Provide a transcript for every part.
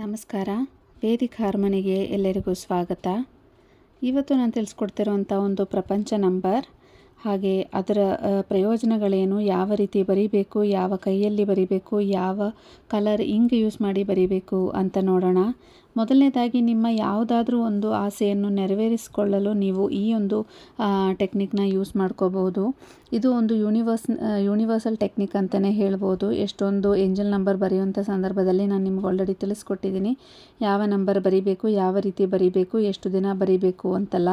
ನಮಸ್ಕಾರ. ವೇದಿಕ ಹಾರ್ಮನಿಗೆ ಎಲ್ಲರಿಗೂ ಸ್ವಾಗತ. ಇವತ್ತು ನಾನು ತಿಳಿಸ್ಕೊಡ್ತಿರುವಂಥ ಒಂದು ಪ್ರಪಂಚ ನಂಬರ್, ಹಾಗೆ ಅದರ ಪ್ರಯೋಜನಗಳೇನು, ಯಾವ ರೀತಿ ಬರೀಬೇಕು, ಯಾವ ಕೈಯಲ್ಲಿ ಬರೀಬೇಕು, ಯಾವ ಕಲರ್ ಇಂಕ್ ಯೂಸ್ ಮಾಡಿ ಬರೀಬೇಕು ಅಂತ ನೋಡೋಣ. ಮೊದಲನೇದಾಗಿ ನಿಮ್ಮ ಯಾವುದಾದ್ರೂ ಒಂದು ಆಸೆಯನ್ನು ನೆರವೇರಿಸಿಕೊಳ್ಳಲು ನೀವು ಈ ಒಂದು ಟೆಕ್ನಿಕ್ನ ಯೂಸ್ ಮಾಡ್ಕೋಬಹುದು. ಇದು ಒಂದು ಯೂನಿವರ್ಸ್ ಯೂನಿವರ್ಸಲ್ ಟೆಕ್ನಿಕ್ ಅಂತಲೇ ಹೇಳ್ಬೋದು. ಎಷ್ಟೊಂದು ಏಂಜಲ್ ನಂಬರ್ ಬರೆಯುವಂಥ ಸಂದರ್ಭದಲ್ಲಿ ನಾನು ನಿಮ್ಗೆ ಆಲ್ರೆಡಿ ತಿಳಿಸ್ಕೊಟ್ಟಿದ್ದೀನಿ ಯಾವ ನಂಬರ್ ಬರಿಬೇಕು, ಯಾವ ರೀತಿ ಬರಿಬೇಕು, ಎಷ್ಟು ದಿನ ಬರಿಬೇಕು ಅಂತಲ್ಲ.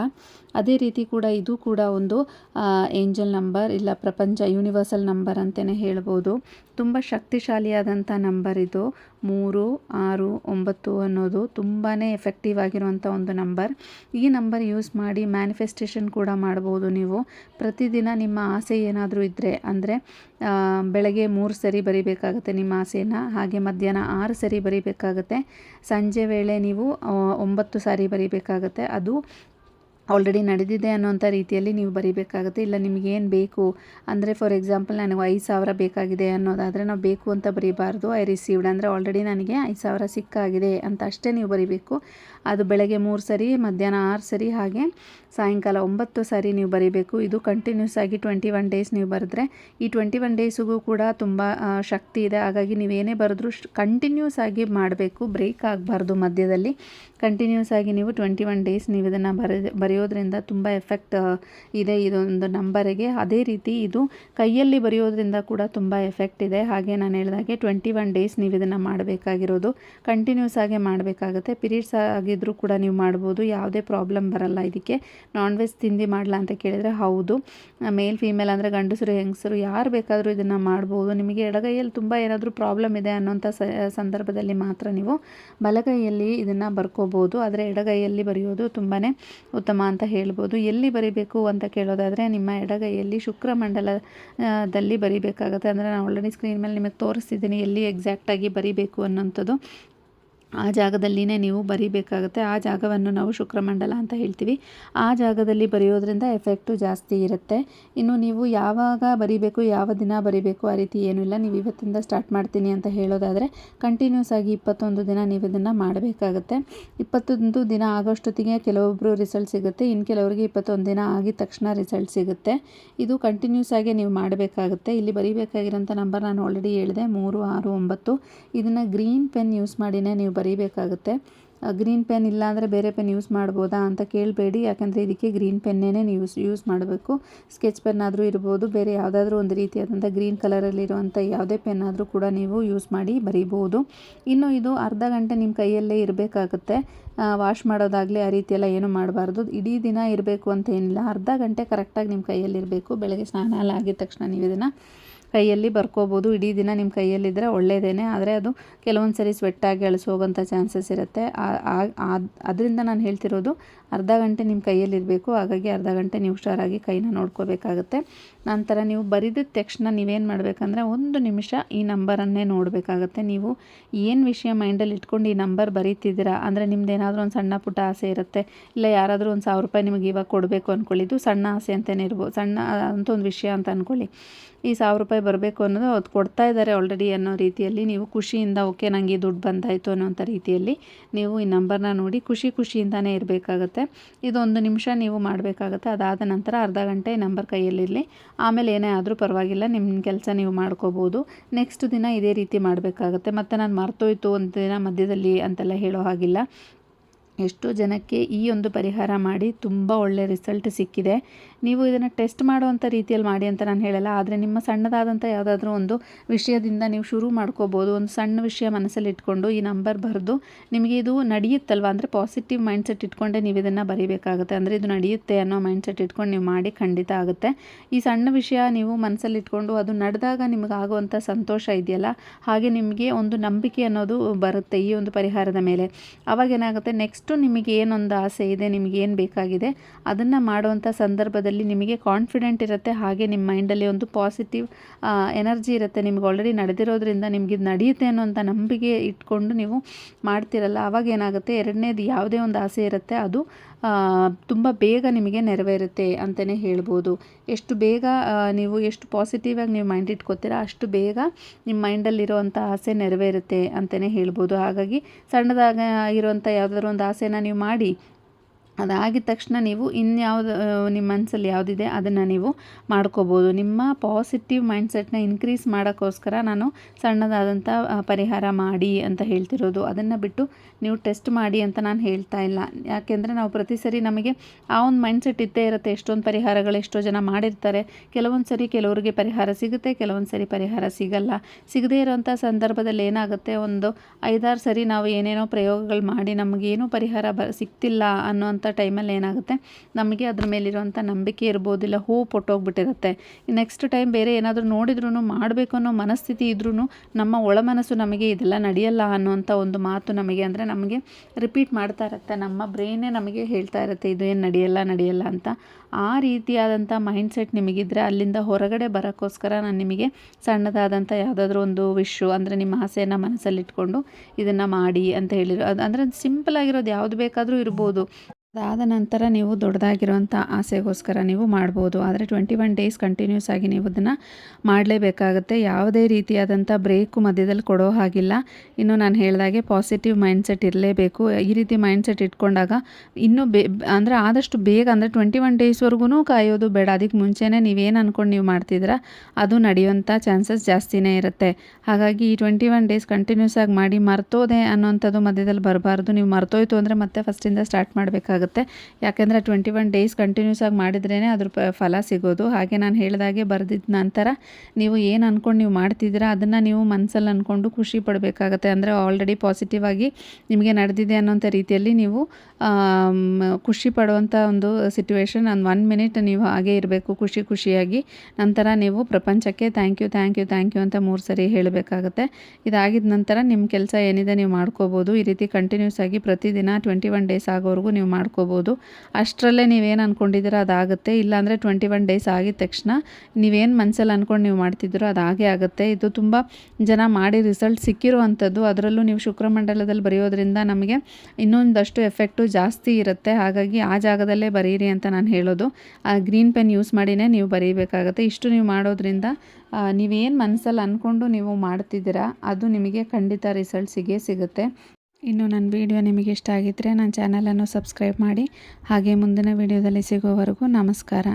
ಅದೇ ರೀತಿ ಕೂಡ ಇದು ಕೂಡ ಒಂದು ಏಂಜಲ್ ನಂಬರ್ ಇಲ್ಲ ಪ್ರಪಂಚ ಯೂನಿವರ್ಸಲ್ ನಂಬರ್ ಅಂತಲೇ ಹೇಳ್ಬೋದು. ತುಂಬ ಶಕ್ತಿಶಾಲಿಯಾದಂಥ ನಂಬರ್ ಇದು. ಮೂರು, ಆರು, ಒಂಬತ್ತು ಅನ್ನೋದು ತುಂಬಾ ಎಫೆಕ್ಟಿವ್ ಆಗಿರುವಂಥ ಒಂದು ನಂಬರ್ ಈ ನಂಬರ್ ಯೂಸ್ ಮಾಡಿ ಮ್ಯಾನಿಫೆಸ್ಟೇಷನ್ ಕೂಡ ಮಾಡ್ಬೋದು ನೀವು. ಪ್ರತಿದಿನ ನಿಮ್ಮ ಆಸೆ ಏನಾದರೂ ಇದ್ದರೆ ಅಂದರೆ ಬೆಳಗ್ಗೆ ಮೂರು ಸರಿ ಬರಿಬೇಕಾಗುತ್ತೆ ನಿಮ್ಮ ಆಸೆನ, ಹಾಗೆ ಮಧ್ಯಾಹ್ನ ಆರು ಸರಿ ಬರಿಬೇಕಾಗುತ್ತೆ. ಸಂಜೆ ವೇಳೆ ನೀವು ಒಂಬತ್ತು ಸಾರಿ ಬರಿಬೇಕಾಗುತ್ತೆ. ಅದು ಆಲ್ರೆಡಿ ನಡೆದಿದೆ ಅನ್ನೋಂಥ ರೀತಿಯಲ್ಲಿ ನೀವು ಬರಿಬೇಕಾಗುತ್ತೆ. ಇಲ್ಲ ನಿಮಗೇನು ಬೇಕು? ಅಂದರೆ ಫಾರ್ ಎಕ್ಸಾಂಪಲ್ ನನಗೆ ಐದು ಸಾವಿರ ಬೇಕಾಗಿದೆ ಅನ್ನೋದಾದರೆ ನಾವು ಬೇಕು ಅಂತ ಬರೀಬಾರ್ದು. ಐ ರಿಸೀವ್ಡ್ ಅಂದರೆ ಆಲ್ರೆಡಿ ನನಗೆ ಐದು ಸಾವಿರ ಸಿಕ್ಕಾಗಿದೆ ಅಂತ ಅಷ್ಟೇ ನೀವು ಬರಿಬೇಕು. ಅದು ಬೆಳಗ್ಗೆ ಮೂರು ಸರಿ, ಮಧ್ಯಾಹ್ನ ಆರು ಸರಿ, ಹಾಗೆ ಸಾಯಂಕಾಲ ಒಂಬತ್ತು ಸಾರಿ ನೀವು ಬರಿಬೇಕು. ಇದು ಕಂಟಿನ್ಯೂಸ್ ಆಗಿ ಟ್ವೆಂಟಿ ಒನ್ ಡೇಸ್ ನೀವು ಬರೆದ್ರೆ ಈ ಟ್ವೆಂಟಿ ಒನ್ ಡೇಸಿಗೂ ಕೂಡ ತುಂಬ ಶಕ್ತಿ ಇದೆ. ಹಾಗಾಗಿ ನೀವೇನೇ ಬರೆದ್ರೂ ಕಂಟಿನ್ಯೂಸ್ ಆಗಿ ಮಾಡಬೇಕು. ಬ್ರೇಕ್ ಆಗಬಾರ್ದು ಮಧ್ಯದಲ್ಲಿ. ಕಂಟಿನ್ಯೂಸ್ ಆಗಿ ನೀವು ಟ್ವೆಂಟಿ ಒನ್ ಡೇಸ್ ನೀವು ಇದನ್ನು ಬರೆ ಬರೆಯೋದ್ರಿಂದ ತುಂಬ ಎಫೆಕ್ಟ್ ಇದೆ ಇದೊಂದು ನಂಬರಿಗೆ. ಅದೇ ರೀತಿ ಇದು ಕೈಯಲ್ಲಿ ಬರೆಯೋದ್ರಿಂದ ಕೂಡ ತುಂಬ ಎಫೆಕ್ಟ್ ಇದೆ. ಹಾಗೆ ನಾನು ಹೇಳಿದಾಗೆ ಟ್ವೆಂಟಿ ಒನ್ ಡೇಸ್ ನೀವು ಇದನ್ನು ಮಾಡಬೇಕಾಗಿರೋದು. ಕಂಟಿನ್ಯೂಸ್ ಆಗಿ ಮಾಡಬೇಕಾಗುತ್ತೆ. ಪೀರಿಯಡ್ಸ್ ಆಗಿದ್ದರೂ ಕೂಡ ನೀವು ಮಾಡ್ಬೋದು. ಯಾವುದೇ ಪ್ರಾಬ್ಲಮ್ ಬರಲ್ಲ ಇದಕ್ಕೆ. ನಾನ್ ವೆಜ್ ತಿಂದು ಮಾಡಲಾ ಅಂತ ಕೇಳಿದರೆ ಹೌದು. ಮೇಲ್ ಫೀಮೇಲ್ ಅಂದರೆ ಗಂಡಸರು, ಹೆಂಗಸರು ಯಾರು ಬೇಕಾದರೂ ಇದನ್ನು ಮಾಡ್ಬೋದು. ನಿಮಗೆ ಎಡಗೈಯಲ್ಲಿ ತುಂಬ ಏನಾದರೂ ಪ್ರಾಬ್ಲಮ್ ಇದೆ ಅನ್ನೋಂಥ ಸಂದರ್ಭದಲ್ಲಿ ಮಾತ್ರ ನೀವು ಬಲಗೈಯಲ್ಲಿ ಇದನ್ನು ಬರ್ಕೋಬೋದು. ಆದರೆ ಎಡಗೈಯಲ್ಲಿ ಬರೆಯೋದು ತುಂಬಾ ಉತ್ತಮ ಅಂತ ಹೇಳ್ಬೋದು. ಎಲ್ಲಿ ಬರಿಬೇಕು ಅಂತ ಕೇಳೋದಾದರೆ ನಿಮ್ಮ ಎಡಗೈಯಲ್ಲಿ ಶುಕ್ರ ಮಂಡಲದಲ್ಲಿ ದಲ್ಲಿ ಬರಿಬೇಕಾಗುತ್ತೆ. ಅಂದರೆ ನಾನು ಆಲ್ರೆಡಿ ಸ್ಕ್ರೀನ್ ಮೇಲೆ ನಿಮಗೆ ತೋರಿಸ್ತಿದ್ದೀನಿ ಎಲ್ಲಿ ಎಕ್ಸಾಕ್ಟಾಗಿ ಬರಿಬೇಕು ಅನ್ನೋಂಥದ್ದು. ಆ ಜಾಗದಲ್ಲಿನೇ ನೀವು ಬರಿಬೇಕಾಗುತ್ತೆ. ಆ ಜಾಗವನ್ನು ನಾವು ಶುಕ್ರಮಂಡಲ ಅಂತ ಹೇಳ್ತೀವಿ. ಆ ಜಾಗದಲ್ಲಿ ಬರೆಯೋದ್ರಿಂದ ಎಫೆಕ್ಟು ಜಾಸ್ತಿ ಇರುತ್ತೆ. ಇನ್ನು ನೀವು ಯಾವಾಗ ಬರಿಬೇಕು, ಯಾವ ದಿನ ಬರಿಬೇಕು ಆ ರೀತಿ ಏನೂ ಇಲ್ಲ. ನೀವು ಇವತ್ತಿಂದ ಸ್ಟಾರ್ಟ್ ಮಾಡ್ತೀನಿ ಅಂತ ಹೇಳೋದಾದರೆ ಕಂಟಿನ್ಯೂಸ್ ಆಗಿ ಇಪ್ಪತ್ತೊಂದು ದಿನ ನೀವು ಇದನ್ನು ಮಾಡಬೇಕಾಗುತ್ತೆ. ಇಪ್ಪತ್ತೊಂದು ದಿನ ಆಗೋಷ್ಟೊತ್ತಿಗೆ ಕೆಲವೊಬ್ಬರು ರಿಸಲ್ಟ್ ಸಿಗುತ್ತೆ. ಇನ್ನು ಕೆಲವರಿಗೆ ಇಪ್ಪತ್ತೊಂದು ದಿನ ಆಗಿದ ತಕ್ಷಣ ರಿಸಲ್ಟ್ ಸಿಗುತ್ತೆ. ಇದು ಕಂಟಿನ್ಯೂಸ್ ಆಗಿ ನೀವು ಮಾಡಬೇಕಾಗುತ್ತೆ. ಇಲ್ಲಿ ಬರೀಬೇಕಾಗಿರೋಂಥ ನಂಬರ್ ನಾನು ಆಲ್ರೆಡಿ ಹೇಳಿದೆ. ಮೂರು, ಆರು, ಒಂಬತ್ತು. ಇದನ್ನು ಗ್ರೀನ್ ಪೆನ್ ಯೂಸ್ ಮಾಡಿನೇ ನೀವು ಬರೀಬೇಕಾಗುತ್ತೆ. ಗ್ರೀನ್ ಪೆನ್ ಇಲ್ಲ ಅಂದರೆ ಬೇರೆ ಪೆನ್ ಯೂಸ್ ಮಾಡ್ಬೋದಾ ಅಂತ ಕೇಳಬೇಡಿ. ಯಾಕಂದರೆ ಇದಕ್ಕೆ ಗ್ರೀನ್ ಪೆನ್ನೇ ಯೂಸ್ ಯೂಸ್ ಮಾಡಬೇಕು. ಸ್ಕೆಚ್ ಪೆನ್ ಆದರೂ ಇರ್ಬೋದು, ಬೇರೆ ಯಾವುದಾದ್ರೂ ಒಂದು ರೀತಿಯಾದಂಥ ಗ್ರೀನ್ ಕಲರಲ್ಲಿರುವಂಥ ಯಾವುದೇ ಪೆನ್ ಆದರೂ ಕೂಡ ನೀವು ಯೂಸ್ ಮಾಡಿ ಬರೀಬೋದು. ಇನ್ನು ಇದು ಅರ್ಧ ಗಂಟೆ ನಿಮ್ಮ ಕೈಯಲ್ಲೇ ಇರಬೇಕಾಗುತ್ತೆ. ವಾಶ್ ಮಾಡೋದಾಗಲಿ ಆ ರೀತಿ ಎಲ್ಲ ಏನು ಮಾಡಬಾರ್ದು. ಇಡೀ ದಿನ ಇರಬೇಕು ಅಂತ ಏನಿಲ್ಲ. ಅರ್ಧ ಗಂಟೆ ಕರೆಕ್ಟಾಗಿ ನಿಮ್ಮ ಕೈಯಲ್ಲಿರಬೇಕು. ಬೆಳಗ್ಗೆ ಸ್ನಾನ ಎಲ್ಲ ಆಗಿದ ತಕ್ಷಣ ನೀವು ಇದನ್ನು ಕೈಯಲ್ಲಿ ಬರ್ಕೋಬೋದು. ಇಡೀ ದಿನ ನಿಮ್ಮ ಕೈಯಲ್ಲಿದ್ದರೆ ಒಳ್ಳೆಯದೇನೆ ಆದರೆ ಅದು ಕೆಲವೊಂದು ಸರಿ ಸ್ವೆಟ್ಟಾಗಿ ಅಳಿಸೋಗಂಥ ಚಾನ್ಸಸ್ ಇರುತ್ತೆ. ಅದರಿಂದ ನಾನು ಹೇಳ್ತಿರೋದು ಅರ್ಧ ಗಂಟೆ ನಿಮ್ಮ ಕೈಯಲ್ಲಿರಬೇಕು. ಹಾಗಾಗಿ ಅರ್ಧ ಗಂಟೆ ನೀವು ಹುಷಾರಾಗಿ ಕೈನ ನೋಡ್ಕೋಬೇಕಾಗುತ್ತೆ. ನಂತರ ನೀವು ಬರಿದ ತಕ್ಷಣ ನೀವೇನು ಮಾಡಬೇಕಂದ್ರೆ ಒಂದು ನಿಮಿಷ ಈ ನಂಬರನ್ನೇ ನೋಡಬೇಕಾಗತ್ತೆ. ನೀವು ಏನು ವಿಷಯ ಮೈಂಡಲ್ಲಿ ಇಟ್ಕೊಂಡು ಈ ನಂಬರ್ ಬರೀತಿದ್ದೀರಾ? ಅಂದರೆ ನಿಮ್ದು ಏನಾದರೂ ಒಂದು ಸಣ್ಣ ಪುಟ್ಟ ಆಸೆ ಇರುತ್ತೆ. ಇಲ್ಲ ಯಾರಾದರೂ ಒಂದು ಸಾವಿರ ರೂಪಾಯಿ ನಿಮಗೆ ಇವಾಗ ಕೊಡಬೇಕು ಅಂದ್ಕೊಳ್ಳಿ ಇದು ಸಣ್ಣ ಆಸೆ ಅಂತಲೇ ಇರ್ಬೋದು. ಸಣ್ಣ ಅಂತ ಒಂದು ವಿಷಯ ಅಂತ ಅಂದ್ಕೊಳ್ಳಿ ಈ ಸಾವಿರ ರೂಪಾಯಿ ಬರಬೇಕು ಅನ್ನೋದು ಅದು ಕೊಡ್ತಾ ಇದ್ದಾರೆ ಆಲ್ರೆಡಿ ಅನ್ನೋ ರೀತಿಯಲ್ಲಿ. ನೀವು ಖುಷಿಯಿಂದ, ಓಕೆ ನನಗೆ ದುಡ್ಡು ಬಂದಾಯಿತು ಅನ್ನೋಂಥ ರೀತಿಯಲ್ಲಿ ನೀವು ಈ ನಂಬರ್ನ ನೋಡಿ ಖುಷಿ ಖುಷಿಯಿಂದನೇ ಇರಬೇಕಾಗತ್ತೆ. ಇದೊಂದು ನಿಮಿಷ ನೀವು ಮಾಡಬೇಕಾಗುತ್ತೆ. ಅದಾದ ನಂತರ ಅರ್ಧ ಗಂಟೆ ನಂಬರ್ ಕೈಯಲ್ಲಿರಲಿ. ಆಮೇಲೆ ಏನೇ ಆದರೂ ಪರವಾಗಿಲ್ಲ ನಿಮ್ಮ ಕೆಲಸ ನೀವು ಮಾಡ್ಕೋಬೋದು. ನೆಕ್ಸ್ಟ್ ದಿನ ಇದೇ ರೀತಿ ಮಾಡಬೇಕಾಗತ್ತೆ. ಮತ್ತು ನಾನು ಮರ್ತೋಯ್ತು ಒಂದು ದಿನ ಮಧ್ಯದಲ್ಲಿ ಅಂತೆಲ್ಲ ಹೇಳೋ ಹಾಗಿಲ್ಲ. ಎಷ್ಟೋ ಜನಕ್ಕೆ ಈ ಒಂದು ಪರಿಹಾರ ಮಾಡಿ ತುಂಬ ಒಳ್ಳೆ ರಿಸಲ್ಟ್ ಸಿಕ್ಕಿದೆ. ನೀವು ಇದನ್ನು ಟೆಸ್ಟ್ ಮಾಡುವಂಥ ರೀತಿಯಲ್ಲಿ ಮಾಡಿ ಅಂತ ನಾನು ಹೇಳಲ್ಲ, ಆದರೆ ನಿಮ್ಮ ಸಣ್ಣದಾದಂಥ ಯಾವುದಾದ್ರೂ ಒಂದು ವಿಷಯದಿಂದ ನೀವು ಶುರು ಮಾಡ್ಕೋಬೋದು. ಒಂದು ಸಣ್ಣ ವಿಷಯ ಮನಸ್ಸಲ್ಲಿ ಇಟ್ಕೊಂಡು ಈ ನಂಬರ್ ಬರೆದು ನಿಮಗೆ ಇದು ನಡೆಯುತ್ತಲ್ವ? ಅಂದರೆ ಪಾಸಿಟಿವ್ ಮೈಂಡ್ಸೆಟ್ ಇಟ್ಕೊಂಡೇ ನೀವು ಇದನ್ನು ಬರೀಬೇಕಾಗುತ್ತೆ. ಅಂದರೆ ಇದು ನಡೆಯುತ್ತೆ ಅನ್ನೋ ಮೈಂಡ್ಸೆಟ್ ಇಟ್ಕೊಂಡು ನೀವು ಮಾಡಿ ಖಂಡಿತ ಆಗುತ್ತೆ. ಈ ಸಣ್ಣ ವಿಷಯ ನೀವು ಮನಸ್ಸಲ್ಲಿ ಇಟ್ಕೊಂಡು ಅದು ನಡೆದಾಗ ನಿಮಗೆ ಆಗುವಂಥ ಸಂತೋಷ ಇದೆಯಲ್ಲ, ಹಾಗೆ ನಿಮಗೆ ಒಂದು ನಂಬಿಕೆ ಅನ್ನೋದು ಬರುತ್ತೆ ಈ ಒಂದು ಪರಿಹಾರದ ಮೇಲೆ. ಅವಾಗ ಏನಾಗುತ್ತೆ? ನೆಕ್ಸ್ಟು ನಿಮಗೆ ಏನೊಂದು ಆಸೆ ಇದೆ, ನಿಮಗೆ ಏನು ಬೇಕಾಗಿದೆ ಅದನ್ನು ಮಾಡುವಂಥ ಸಂದರ್ಭದಲ್ಲಿ ನಿಮಗೆ ಕಾನ್ಫಿಡೆಂಟ್ ಇರುತ್ತೆ. ಹಾಗೆ ನಿಮ್ಮ ಮೈಂಡಲ್ಲಿ ಒಂದು ಪಾಸಿಟಿವ್ ಎನರ್ಜಿ ಇರುತ್ತೆ. ನಿಮ್ಗೆ ಆಲ್ರೆಡಿ ನಡೆದಿರೋದ್ರಿಂದ ನಿಮ್ಗೆ ಇದು ನಡೆಯುತ್ತೆ ಅನ್ನೋಂಥ ನಂಬಿಕೆ ಇಟ್ಕೊಂಡು ನೀವು ಮಾಡ್ತಿರಲ್ಲ ಆವಾಗ ಏನಾಗುತ್ತೆ? ಎರಡನೇದು ಯಾವುದೇ ಒಂದು ಆಸೆ ಇರುತ್ತೆ, ಅದು ತುಂಬ ಬೇಗ ನಿಮಗೆ ನೆರವೇರುತ್ತೆ ಅಂತಲೇ ಹೇಳ್ಬೋದು. ಎಷ್ಟು ಬೇಗ ನೀವು ಎಷ್ಟು ಪಾಸಿಟಿವ್ ಆಗಿ ನೀವು ಮೈಂಡ್ ಇಟ್ಕೋತೀರಾ, ಅಷ್ಟು ಬೇಗ ನಿಮ್ಮ ಮೈಂಡಲ್ಲಿರುವಂಥ ಆಸೆ ನೆರವೇರುತ್ತೆ ಅಂತಲೇ ಹೇಳ್ಬೋದು. ಹಾಗಾಗಿ ಸಣ್ಣದಾಗ ಇರುವಂಥ ಯಾವುದಾದ್ರು ಒಂದು ಆಸೆನ ನೀವು ಮಾಡಿ. ಅದಾಗಿದ ತಕ್ಷಣ ನೀವು ಇನ್ಯಾವುದು ನಿಮ್ಮ ಮನಸ್ಸಲ್ಲಿ ಯಾವುದಿದೆ ಅದನ್ನು ನೀವು ಮಾಡ್ಕೋಬೋದು. ನಿಮ್ಮ ಪಾಸಿಟಿವ್ ಮೈಂಡ್ಸೆಟ್ನ ಇನ್ಕ್ರೀಸ್ ಮಾಡೋಕ್ಕೋಸ್ಕರ ನಾನು ಸಣ್ಣದಾದಂಥ ಪರಿಹಾರ ಮಾಡಿ ಅಂತ ಹೇಳ್ತಿರೋದು. ಅದನ್ನು ಬಿಟ್ಟು ನೀವು ಟೆಸ್ಟ್ ಮಾಡಿ ಅಂತ ನಾನು ಹೇಳ್ತಾ ಇಲ್ಲ. ಯಾಕೆಂದರೆ ನಾವು ಪ್ರತಿ ಸರಿ ನಮಗೆ ಆ ಒಂದು ಮೈಂಡ್ಸೆಟ್ ಇದ್ದೇ ಇರುತ್ತೆ. ಎಷ್ಟೊಂದು ಪರಿಹಾರಗಳು ಎಷ್ಟೋ ಜನ ಮಾಡಿರ್ತಾರೆ. ಕೆಲವೊಂದು ಸರಿ ಕೆಲವರಿಗೆ ಪರಿಹಾರ ಸಿಗುತ್ತೆ, ಕೆಲವೊಂದು ಸರಿ ಪರಿಹಾರ ಸಿಗಲ್ಲ. ಸಿಗದೇ ಇರೋಂಥ ಸಂದರ್ಭದಲ್ಲಿ ಏನಾಗುತ್ತೆ? ಒಂದು ಐದಾರು ಸರಿ ನಾವು ಏನೇನೋ ಪ್ರಯೋಗಗಳು ಮಾಡಿ ನಮಗೇನು ಪರಿಹಾರ ಬ, ಸಿಗ್ತಿಲ್ಲ ಅನ್ನೋಂಥ ಟೈಮಲ್ಲಿ ಏನಾಗುತ್ತೆ? ನಮಗೆ ಅದ್ರ ಮೇಲಿರುವಂಥ ನಂಬಿಕೆ ಇರ್ಬೋದು, ಇಲ್ಲ ಪೊಟ್ಟೋಗ್ಬಿಟ್ಟಿರುತ್ತೆ. ನೆಕ್ಸ್ಟ್ ಟೈಮ್ ಬೇರೆ ಏನಾದರೂ ನೋಡಿದ್ರೂ ಮಾಡಬೇಕು ಅನ್ನೋ ಮನಸ್ಥಿತಿ ಇದ್ರೂ ನಮ್ಮ ಒಳ ಮನಸ್ಸು ನಮಗೆ ಇದೆಲ್ಲ ನಡೆಯಲ್ಲ ಅನ್ನುವಂಥ ಒಂದು ಮಾತು ನಮಗೆ ಅಂದರೆ ನಮಗೆ ರಿಪೀಟ್ ಮಾಡ್ತಾ ಇರುತ್ತೆ. ನಮ್ಮ ಬ್ರೈನೇ ನಮಗೆ ಹೇಳ್ತಾ ಇರುತ್ತೆ, ಇದು ಏನು ನಡೆಯಲ್ಲ ನಡೆಯಲ್ಲ ಅಂತ. ಆ ರೀತಿಯಾದಂಥ ಮೈಂಡ್ಸೆಟ್ ನಿಮಗಿದ್ರೆ ಅಲ್ಲಿಂದ ಹೊರಗಡೆ ಬರೋಕ್ಕೋಸ್ಕರ ನಾನು ನಿಮಗೆ ಸಣ್ಣದಾದಂಥ ಯಾವುದಾದ್ರೂ ಒಂದು ವಿಶ್ ಅಂದರೆ ನಿಮ್ಮ ಆಸೆಯನ್ನು ಮನಸ್ಸಲ್ಲಿಟ್ಕೊಂಡು ಇದನ್ನು ಮಾಡಿ ಅಂತ ಹೇಳಿರೋ. ಅದು ಅಂದರೆ ಸಿಂಪಲ್ ಆಗಿರೋದು ಯಾವುದು ಬೇಕಾದರೂ ಇರ್ಬೋದು. ಅದಾದ ನಂತರ ನೀವು ದೊಡ್ಡದಾಗಿರುವಂಥ ಆಸೆಗೋಸ್ಕರ ನೀವು ಮಾಡ್ಬೋದು. ಆದರೆ ಟ್ವೆಂಟಿ ಒನ್ ಡೇಸ್ ಕಂಟಿನ್ಯೂಸ್ ಆಗಿ ನೀವು ಅದನ್ನು ಮಾಡಲೇಬೇಕಾಗುತ್ತೆ. ಯಾವುದೇ ರೀತಿಯಾದಂಥ ಬ್ರೇಕು ಮಧ್ಯದಲ್ಲಿ ಕೊಡೋ ಹಾಗಿಲ್ಲ. ಇನ್ನು ನಾನು ಹೇಳಿದಾಗೆ ಪಾಸಿಟಿವ್ ಮೈಂಡ್ಸೆಟ್ ಇರಲೇಬೇಕು. ಈ ರೀತಿ ಮೈಂಡ್ಸೆಟ್ ಇಟ್ಕೊಂಡಾಗ ಇನ್ನೂ ಬೇ, ಅಂದರೆ ಆದಷ್ಟು ಬೇಗ, ಅಂದರೆ ಟ್ವೆಂಟಿ ಒನ್ ಡೇಸ್ವರೆಗೂ ಕಾಯೋದು ಬೇಡ. ಅದಕ್ಕೆ ಮುಂಚೆನೇ ನೀವೇನು ಅಂದ್ಕೊಂಡು ನೀವು ಮಾಡ್ತಿದ್ದೀರ, ಅದು ನಡೆಯುವಂಥ ಚಾನ್ಸಸ್ ಜಾಸ್ತಿನೇ ಇರುತ್ತೆ. ಹಾಗಾಗಿ ಈ ಟ್ವೆಂಟಿ ಒನ್ ಡೇಸ್ ಕಂಟಿನ್ಯೂಸ್ ಆಗಿ ಮಾಡಿ ಮರ್ತೋದೆ ಅನ್ನೋಂಥದ್ದು ಮಧ್ಯದಲ್ಲಿ ಬರಬಾರ್ದು. ನೀವು ಮರ್ತೋಯ್ತು ಅಂದರೆ ಮತ್ತೆ ಫಸ್ಟಿಂದ ಸ್ಟಾರ್ಟ್ ಮಾಡಬೇಕಾಗುತ್ತೆ. ಆಗುತ್ತೆ. ಯಾಕೆಂದರೆ ಟ್ವೆಂಟಿ ಒನ್ ಡೇಸ್ ಕಂಟಿನ್ಯೂಸ್ ಆಗಿ ಮಾಡಿದ್ರೇ ಅದ್ರ ಫಲ ಸಿಗೋದು. ಹಾಗೆ ನಾನು ಹೇಳಿದಾಗೆ ಬರೆದಿದ್ದ ನಂತರ ನೀವು ಏನು ಅಂದ್ಕೊಂಡು ನೀವು ಮಾಡ್ತಿದ್ದೀರಾ ಅದನ್ನು ನೀವು ಮನಸ್ಸಲ್ಲಿ ಅಂದ್ಕೊಂಡು ಖುಷಿ ಪಡಬೇಕಾಗತ್ತೆ. ಅಂದರೆ ಆಲ್ರೆಡಿ ಪಾಸಿಟಿವ್ ಆಗಿ ನಿಮಗೆ ನಡೆದಿದೆ ಅನ್ನೋಂಥ ರೀತಿಯಲ್ಲಿ ನೀವು ಖುಷಿ ಪಡುವಂಥ ಒಂದು ಸಿಚುವೇಶನ್ ಒಂದು ಒನ್ ಮಿನಿಟ್ ನೀವು ಹಾಗೆ ಇರಬೇಕು, ಖುಷಿ ಖುಷಿಯಾಗಿ. ನಂತರ ನೀವು ಪ್ರಪಂಚಕ್ಕೆ thank you thank you thank you ಅಂತ ಮೂರು ಸರಿ ಹೇಳಬೇಕಾಗತ್ತೆ. ಇದಾಗಿದ ನಂತರ ನಿಮ್ಮ ಕೆಲಸ ಏನಿದೆ ನೀವು ಮಾಡ್ಕೋಬೋದು. ಈ ರೀತಿ ಕಂಟಿನ್ಯೂಸ್ ಆಗಿ ಪ್ರತಿದಿನ ಟ್ವೆಂಟಿ ಒನ್ ಡೇಸ್ ಆಗೋವರೆಗೂ ನೀವು ಮಾಡ್ಕೋಬೋದು. ಅಷ್ಟರಲ್ಲೇ ನೀವೇನು ಅಂದ್ಕೊಂಡಿದ್ದೀರೋ ಅದಾಗುತ್ತೆ. ಇಲ್ಲಾಂದರೆ ಟ್ವೆಂಟಿ ಒನ್ ಡೇಸ್ ಆಗಿದ ತಕ್ಷಣ ನೀವೇನು ಮನಸ್ಸಲ್ಲಿ ಅಂದ್ಕೊಂಡು ನೀವು ಮಾಡ್ತಿದ್ದೀರೋ ಅದು ಹಾಗೆ ಆಗುತ್ತೆ. ಇದು ತುಂಬ ಜನ ಮಾಡಿ ರಿಸಲ್ಟ್ ಸಿಕ್ಕಿರುವಂಥದ್ದು. ಅದರಲ್ಲೂ ನೀವು ಶುಕ್ರಮಂಡಲದಲ್ಲಿ ಬರೆಯೋದ್ರಿಂದ ನಮಗೆ ಇನ್ನೊಂದಷ್ಟು ಎಫೆಕ್ಟು ಜಾಸ್ತಿ ಇರುತ್ತೆ. ಹಾಗಾಗಿ ಆ ಜಾಗದಲ್ಲೇ ಬರೀರಿ ಅಂತ ನಾನು ಹೇಳೋದು. ಆ ಗ್ರೀನ್ ಪೆನ್ ಯೂಸ್ ಮಾಡಿನೇ ನೀವು ಬರೀಬೇಕಾಗುತ್ತೆ. ಇಷ್ಟು ನೀವು ಮಾಡೋದ್ರಿಂದ ನೀವೇನು ಮನಸ್ಸಲ್ಲಿ ಅಂದ್ಕೊಂಡು ನೀವು ಮಾಡ್ತಿದ್ದೀರಾ, ಅದು ನಿಮಗೆ ಖಂಡಿತ ರಿಸಲ್ಟ್ ಸಿಗೇ ಸಿಗುತ್ತೆ. ಇನ್ನು ನನ್ನ ವಿಡಿಯೋ ನಿಮಗೆ ಇಷ್ಟ ಆಗಿದ್ದರೆ ನನ್ನ ಚಾನಲನ್ನು ಸಬ್ಸ್ಕ್ರೈಬ್ ಮಾಡಿ ಹಾಗೆ ಮುಂದಿನ ವಿಡಿಯೋದಲ್ಲಿ ಸಿಗೋವರೆಗೂ ನಮಸ್ಕಾರ.